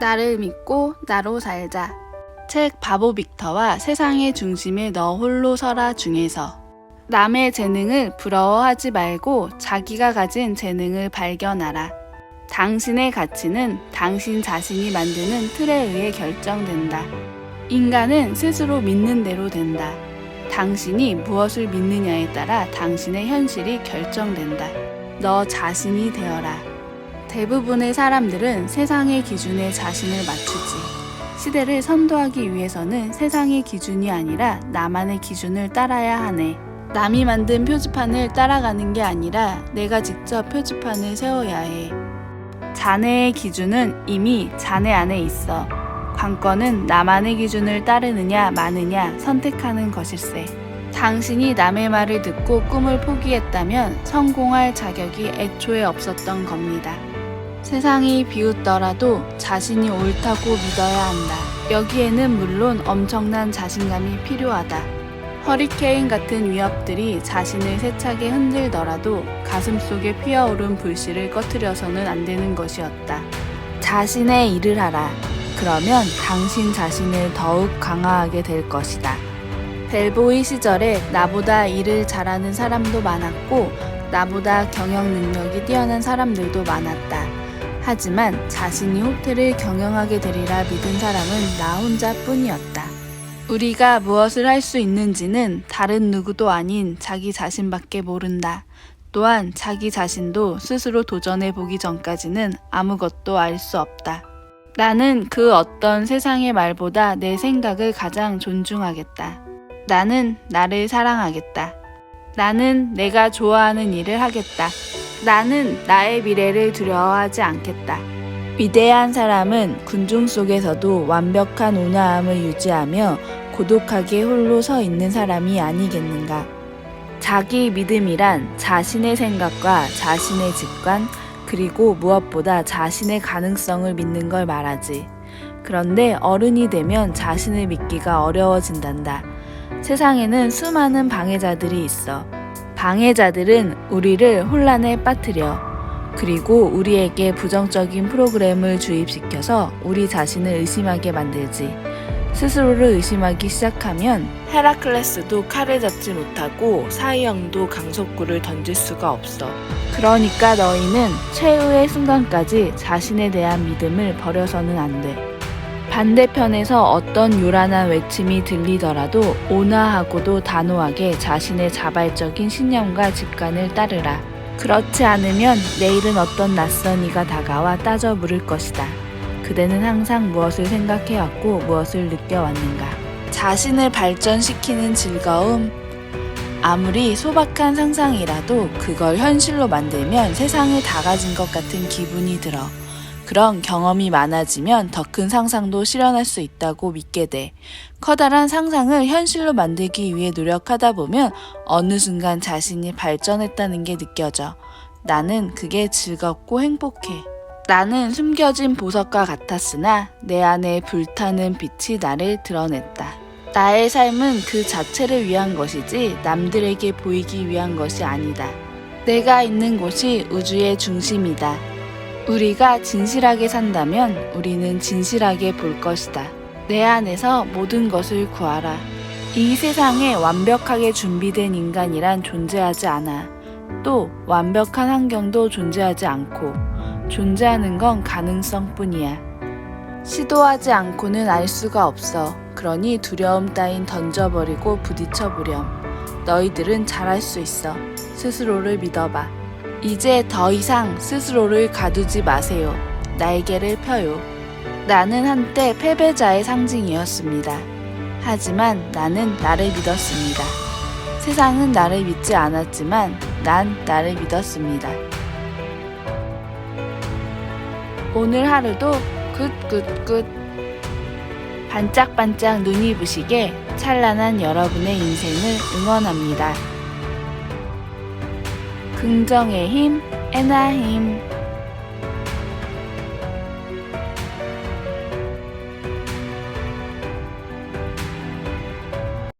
나를 믿고 나로 살자. 책 바보 빅터와 세상의 중심에 너 홀로 서라 중에서 남의 재능을 부러워하지 말고 자기가 가진 재능을 발견하라. 당신의 가치는 당신 자신이 만드는 틀에 의해 결정된다. 인간은 스스로 믿는 대로 된다. 당신이 무엇을 믿느냐에 따라 당신의 현실이 결정된다. 너 자신이 되어라. 대부분의 사람들은 세상의 기준에 자신을 맞추지. 시대를 선도하기 위해서는 세상의 기준이 아니라 나만의 기준을 따라야 하네. 남이 만든 표지판을 따라가는 게 아니라 내가 직접 표지판을 세워야 해. 자네의 기준은 이미 자네 안에 있어. 관건은 나만의 기준을 따르느냐 마느냐 선택하는 것일세. 당신이 남의 말을 듣고 꿈을 포기했다면 성공할 자격이 애초에 없었던 겁니다. 세상이 비웃더라도 자신이 옳다고 믿어야 한다. 여기에는 물론 엄청난 자신감이 필요하다. 허리케인 같은 위협들이 자신을 세차게 흔들더라도 가슴 속에 피어오른 불씨를 꺼트려서는 안 되는 것이었다. 자신의 일을 하라. 그러면 당신 자신을 더욱 강화하게 될 것이다. 벨보이 시절에 나보다 일을 잘하는 사람도 많았고, 나보다 경영 능력이 뛰어난 사람들도 많았다. 하지만 자신이 호텔을 경영하게 되리라 믿은 사람은 나 혼자 뿐이었다. 우리가 무엇을 할 수 있는지는 다른 누구도 아닌 자기 자신밖에 모른다. 또한 자기 자신도 스스로 도전해 보기 전까지는 아무것도 알 수 없다. 나는 그 어떤 세상의 말보다 내 생각을 가장 존중하겠다. 나는 나를 사랑하겠다. 나는 내가 좋아하는 일을 하겠다. 나는 나의 미래를 두려워하지 않겠다. 위대한 사람은 군중 속에서도 완벽한 온화함을 유지하며 고독하게 홀로 서 있는 사람이 아니겠는가. 자기 믿음이란 자신의 생각과 자신의 직관, 그리고 무엇보다 자신의 가능성을 믿는 걸 말하지. 그런데 어른이 되면 자신을 믿기가 어려워진단다. 세상에는 수많은 방해자들이 있어. 방해자들은 우리를 혼란에 빠뜨려. 그리고 우리에게 부정적인 프로그램을 주입시켜서 우리 자신을 의심하게 만들지. 스스로를 의심하기 시작하면 헤라클레스도 칼을 잡지 못하고 사이영도 강속구를 던질 수가 없어. 그러니까 너희는 최후의 순간까지 자신에 대한 믿음을 버려서는 안 돼. 반대편에서 어떤 요란한 외침이 들리더라도 온화하고도 단호하게 자신의 자발적인 신념과 직관을 따르라. 그렇지 않으면 내일은 어떤 낯선 이가 다가와 따져 물을 것이다. 그대는 항상 무엇을 생각해왔고 무엇을 느껴왔는가. 자신을 발전시키는 즐거움. 아무리 소박한 상상이라도 그걸 현실로 만들면 세상을 다 가진 것 같은 기분이 들어. 그런 경험이 많아지면 더 큰 상상도 실현할 수 있다고 믿게 돼. 커다란 상상을 현실로 만들기 위해 노력하다 보면 어느 순간 자신이 발전했다는 게 느껴져. 나는 그게 즐겁고 행복해. 나는 숨겨진 보석과 같았으나 내 안에 불타는 빛이 나를 드러냈다. 나의 삶은 그 자체를 위한 것이지 남들에게 보이기 위한 것이 아니다. 내가 있는 곳이 우주의 중심이다. 우리가 진실하게 산다면 우리는 진실하게 볼 것이다. 내 안에서 모든 것을 구하라. 이 세상에 완벽하게 준비된 인간이란 존재하지 않아. 또 완벽한 환경도 존재하지 않고 존재하는 건 가능성 뿐이야. 시도하지 않고는 알 수가 없어. 그러니 두려움 따윈 던져버리고 부딪혀보렴. 너희들은 잘할 수 있어. 스스로를 믿어봐. 이제 더 이상 스스로를 가두지 마세요. 날개를 펴요. 나는 한때 패배자의 상징이었습니다. 하지만 나는 나를 믿었습니다. 세상은 나를 믿지 않았지만 난 나를 믿었습니다. 오늘 하루도 굿굿굿 반짝반짝 눈이 부시게 찬란한 여러분의 인생을 응원합니다. 긍정의 힘, 에나힘